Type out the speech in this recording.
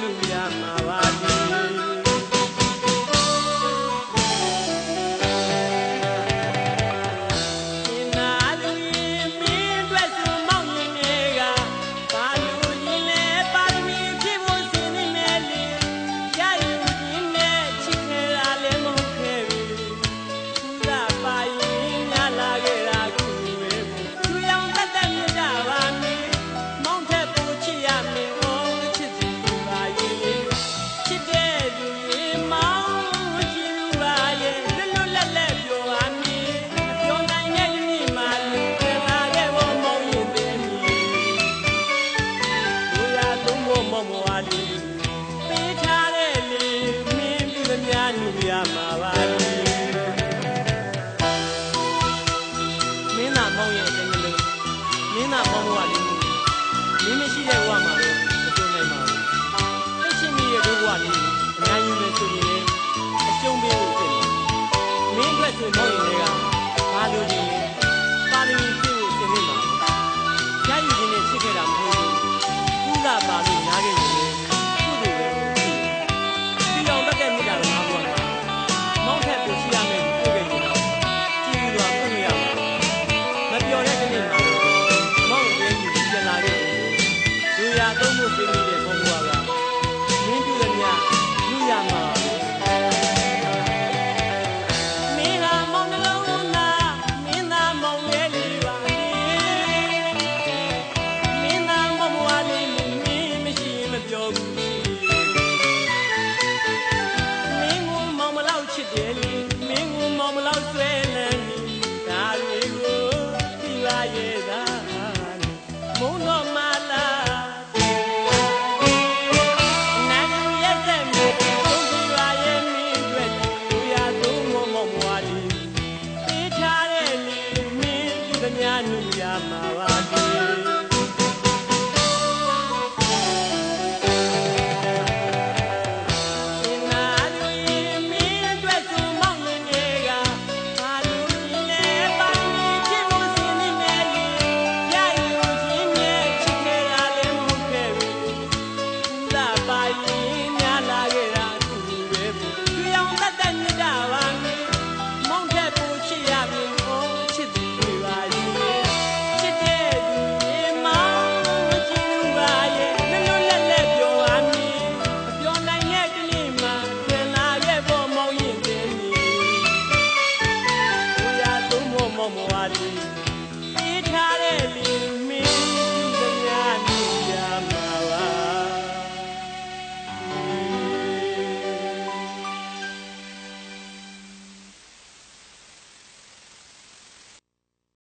လူရမှာပါ င်းသာခေါ်ဖို့ကလေမင်းမရှိတဲ့ဘဝမှာ ထုတ်ပေးမိတဲ့ဘုံဘွားကမင်းပြုလည်းမြလူရမှာမင်းဟာမောင်နှလုံးသားမင်းသားမောင်ရဲ့လေးပါမင်းသားမမွားလေးမင်းမရှိမပြောဘူးမင်းကမောင်မလောက်ချစ်တယ်လေမင်းကမောင်မလောက်ဆွဲလန်းနေဒါတွေကိုသိပါရဲ့သားမုံတော့ llama